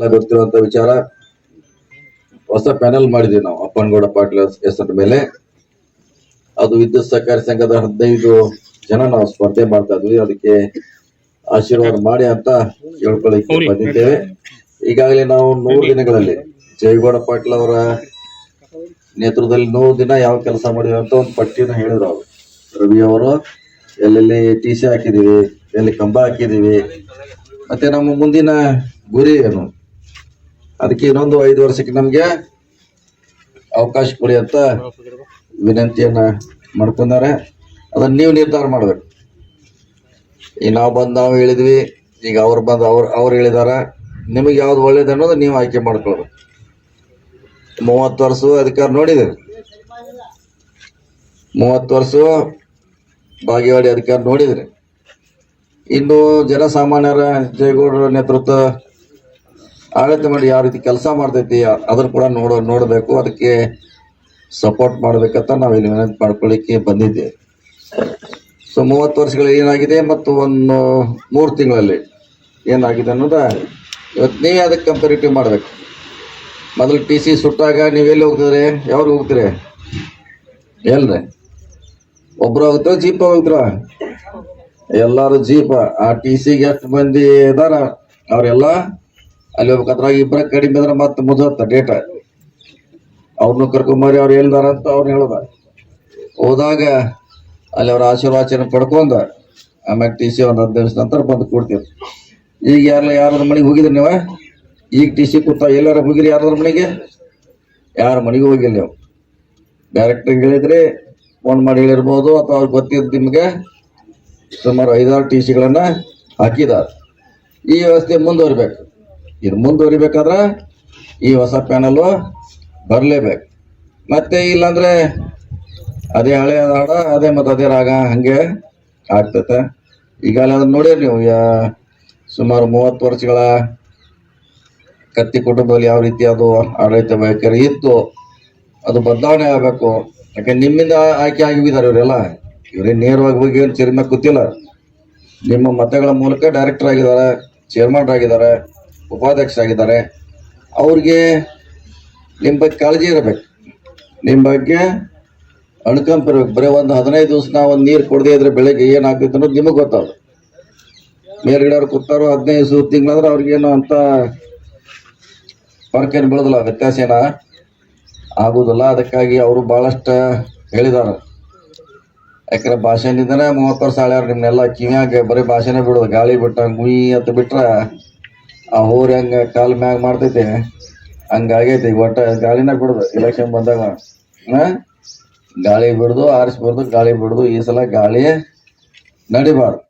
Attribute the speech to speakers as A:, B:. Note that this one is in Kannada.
A: ಎಲ್ಲ ಗೊತ್ತಿರುವಂತ ವಿಚಾರ ಹೊಸ ಪ್ಯಾನೆಲ್ ಮಾಡಿದೀವಿ ನಾವು ಅಪ್ಪನಗೌಡ ಪಾಟೀಲ್ ಹೆಸರ ಮೇಲೆ. ಅದು ವಿದ್ಯುತ್ ಸಹಕಾರಿ ಸಂಘದ ಹದಿನೈದು ಜನ ನಾವು ಸ್ಪರ್ಧೆ ಮಾಡ್ತಾ ಇದ್ವಿ ಅದಕ್ಕೆ ಆಶೀರ್ವಾದ ಮಾಡಿ ಅಂತ ಹೇಳ್ಕೊಳ್ಳಿಕ್ಕೆ ಬಂದಿದ್ದೇವೆ. ಈಗಾಗಲೇ ನಾವು ನೂರು ದಿನಗಳಲ್ಲಿ ಜಯಗೌಡ ಪಾಟೀಲ್ ಅವರ ನೇತೃತ್ವದಲ್ಲಿ ನೂರು ದಿನ ಯಾವ ಕೆಲಸ ಮಾಡಿದ್ರು ಅಂತ ಒಂದು ಪಟ್ಟಿನ ಹೇಳಿದ್ರು ಅವರು. ರವಿ ಅವರು ಎಲ್ಲೆಲ್ಲಿ ಟಿ ಸಿ ಹಾಕಿದೀವಿ ಎಲ್ಲಿ ಕಂಬ ಹಾಕಿದೀವಿ ಮತ್ತೆ ನಮ್ಮ ಮುಂದಿನ ಗುರಿ ಏನು? ಅದಕ್ಕೆ ಇನ್ನೊಂದು ಐದು ವರ್ಷಕ್ಕೆ ನಮಗೆ ಅವಕಾಶ ಕೊಡಿ ಅಂತ ವಿನಂತಿಯನ್ನ ಮಾಡ್ಕೊಂಡಾರೆ. ಅದನ್ನ ನೀವು ನಿರ್ಧಾರ ಮಾಡ್ಬೇಕು. ಈಗ ನಾವು ಬಂದು ನಾವು ಹೇಳಿದ್ವಿ, ಈಗ ಅವ್ರು ಬಂದು ಅವ್ರು ಅವ್ರು ಹೇಳಿದಾರ. ನಿಮಗೆ ಯಾವ್ದು ಒಳ್ಳೇದು ಅನ್ನೋದು ನೀವು ಆಯ್ಕೆ ಮಾಡ್ಕೊಳ್ಬೇಕು. ಮೂವತ್ತು ವರ್ಷ ಅಧಿಕಾರ ನೋಡಿದಿರಿ ಮೂವತ್ತು ವರ್ಷ ಬಾಗೇವಾಡಿ ಅಧಿಕಾರ ನೋಡಿದ್ರಿ. ಇನ್ನು ಜನಸಾಮಾನ್ಯರ ಜಯಗೌಡರ ನೇತೃತ್ವ ಆಡಳಿತ ಮಂಡಳಿ ಯಾವ ರೀತಿ ಕೆಲಸ ಮಾಡ್ತೈತಿ ಅದ್ರ ಕೂಡ ನೋಡ, ನೋಡಬೇಕು. ಅದಕ್ಕೆ ಸಪೋರ್ಟ್ ಮಾಡ್ಬೇಕಂತ ನಾವು ಇಲ್ಲಿ ವಿನಂತಿ ಮಾಡ್ಕೊಳ್ಳಿಕ್ಕೆ ಬಂದಿದ್ದೆ. ಸೊ ಮೂವತ್ತು ವರ್ಷಗಳಲ್ಲಿ ಏನಾಗಿದೆ ಮತ್ತು ಒಂದು ಮೂರು ತಿಂಗಳಲ್ಲಿ ಏನಾಗಿದೆ ಅನ್ನೋದ ಇವತ್ತು ನೀವೇ ಅದಕ್ಕೆ ಕಂಪೇರಿಟಿವ್ ಮಾಡಬೇಕು. ಮೊದಲು ಟಿ ಸಿ ಸುಟ್ಟಾಗ ನೀವೆಲ್ಲಿ ಹೋಗ್ತಿದ್ರೆ? ಯಾವ್ರಿಗೆ ಹೋಗ್ತೀರಿ? ಎಲ್ರಿ? ಒಬ್ರು ಹೋಗ್ತಾರ ಜೀಪ ಹೋಗ್ತಾರ? ಎಲ್ಲರೂ ಜೀಪ ಆ ಟಿ ಸಿಗೆ ಎಷ್ಟು ಮಂದಿ ಇದಾರ. ಅವ್ರೆಲ್ಲ ಅಲ್ಲಿ ಹೋಗ್ಬೇಕಂದ್ರ ಇಬ್ಬರ ಕಡಿಮೆ ಅಂದ್ರೆ ಮತ್ತೆ ಮುದತ್ತ ಡೇಟ ಅವ್ರನ್ನು ಕರ್ಕೊಂಬರಿ, ಅವ್ರು ಎಲ್ದಾರ ಅಂತ ಅವ್ರು ಹೇಳದ. ಹೋದಾಗ ಅಲ್ಲಿ ಅವ್ರ ಆಶೀರ್ವಾಚನೆ ಪಡ್ಕೊಂಡ ಆಮ್ಯಾಗ ಟಿ ಸಿ ಒಂದು ಹದಿನೈದು ನಂತರ ಬಂದು ಕೊಡ್ತೀವಿ. ಈಗ ಯಾರ ಯಾರ ಮನೆಗೆ ಹೋಗಿದ್ರಿ ನೀವು? ಈಗ ಟಿ ಸಿ ಕೂತ ಎಲ್ಲಾರ ಹೋಗಿರಿ ಯಾರ ಮನೆಗೆ? ಯಾರ ಮನೆಗೆ ಹೋಗಿಲ್ಲ ನೀವು. ಡೈರೆಕ್ಟ್ ಹೇಳಿದ್ರೆ ಫೋನ್ ಮಾಡಿ ಹೇಳಿರ್ಬೋದು ಅಥವಾ ಅವ್ರಿಗೆ ಗೊತ್ತಿದ್ದು ನಿಮ್ಗೆ ಸುಮಾರು ಐದಾರು ಟಿ ಸಿಗಳನ್ನ ಹಾಕಿದ್ದಾರೆ ಈ ವ್ಯವಸ್ಥೆ ಮುಂದುವರಿಬೇಕು. ಇದು ಮುಂದುವರಿಬೇಕಾದ್ರೆ ಈ ಹೊಸ ಪ್ಯಾನಲ್ಲು ಬರಲೇಬೇಕು. ಮತ್ತೆ ಇಲ್ಲಾಂದರೆ ಅದೇ ಹಳೆ ಹಾಡ, ಅದೇ ಮತ್ತು ಅದೇ ರಾಗ ಹಾಗೆ ಆಗ್ತೈತೆ. ಈಗ ಅಲ್ಲಾದ್ರೆ ನೋಡಿರಿ ನೀವು ಸುಮಾರು ಮೂವತ್ತು ವರ್ಷಗಳ ಕತ್ತಿ ಕುಟುಂಬದಲ್ಲಿ ಯಾವ ರೀತಿ ಅದು ಆಡಳಿತ ವೈಖರಿ ಇತ್ತು, ಅದು ಬದಲಾವಣೆ ಆಗಬೇಕು. ಯಾಕೆ ನಿಮ್ಮಿಂದ ಆಯ್ಕೆ ಆಗಿದ್ದಾರೆ ಇವರೆಲ್ಲ? ಇವರೇ ನೇರವಾಗಿ ಹೋಗಿ ಏನು ಚೇರ್ಮನ್ ಕೂತಿಲ್ಲ. ನಿಮ್ಮ ಮತಗಳ ಮೂಲಕ ಡೈರೆಕ್ಟರ್ ಆಗಿದ್ದಾರೆ ಚೇರ್ಮನ್ ಆಗಿದ್ದಾರೆ. ಉಪಾಧ್ಯಕ್ಷ ಆಗಿದ್ದಾರೆ ಅವ್ರಿಗೆ ನಿಮ್ಮ ಬಗ್ಗೆ ಕಾಳಜಿ ಇರಬೇಕು. ನಿಮ್ಮ ಬಗ್ಗೆ ಅಣ್ಕಂಪ್ ಬರೀ ಒಂದು ಹದಿನೈದು ದಿವಸ ನಾವು ಒಂದು ನೀರು ಕೊಡದೇ ಇದ್ರೆ ಬೆಳಗ್ಗೆ ಏನಾಗ್ತೈತೆ ಅನ್ನೋದು ನಿಮಗೆ ಗೊತ್ತಾಗ ಮೇಲ್ಗಡೆ ಅವ್ರು ಕೂತಾರೋ ಹದಿನೈದು ದಿವಸ ತಿಂಗಳಂದ್ರೆ ಅವ್ರಿಗೇನು ಅಂತ ಏನು ಬೀಳೋದಿಲ್ಲ, ವ್ಯತ್ಯಾಸ ಏನ ಆಗೋದಿಲ್ಲ. ಅದಕ್ಕಾಗಿ ಅವರು ಭಾಳಷ್ಟು ಹೇಳಿದ್ದಾರೆ ಯಾಕಂದ್ರೆ ಭಾಷೆನಿಂದನೇ ಮೂವತ್ತು ವರ್ಷ ಆಳ್ಯಾರ ನಿಮ್ನೆಲ್ಲ. ಕಿವಿಯಾಗ ಬರೀ ಭಾಷೆನೇ ಬಿಡೋದು. ಗಾಳಿ ಬಿಟ್ಟ, ಗುಯಿ ಅಂತ ಬಿಟ್ರೆ ಆ ಊರ್ ಹಂಗ ಕಾಲ್ ಮ್ಯಾಗ ಮಾಡ್ತೈತಿ ಹಂಗಾಗೈತಿ ಒಟ್ಟ ಗಾಳಿನ ಬಿಡುದು ಎಲೆಕ್ಷನ್ ಬಂದಾಗ. ಗಾಳಿ ಬಿಡುದು, ಆರಿಸ್ಬಾರ್ದು, ಗಾಳಿ ಬಿಡುದು, ಈ ಸಲ ಗಾಳಿ ನಡಿಬಾರ್ದು.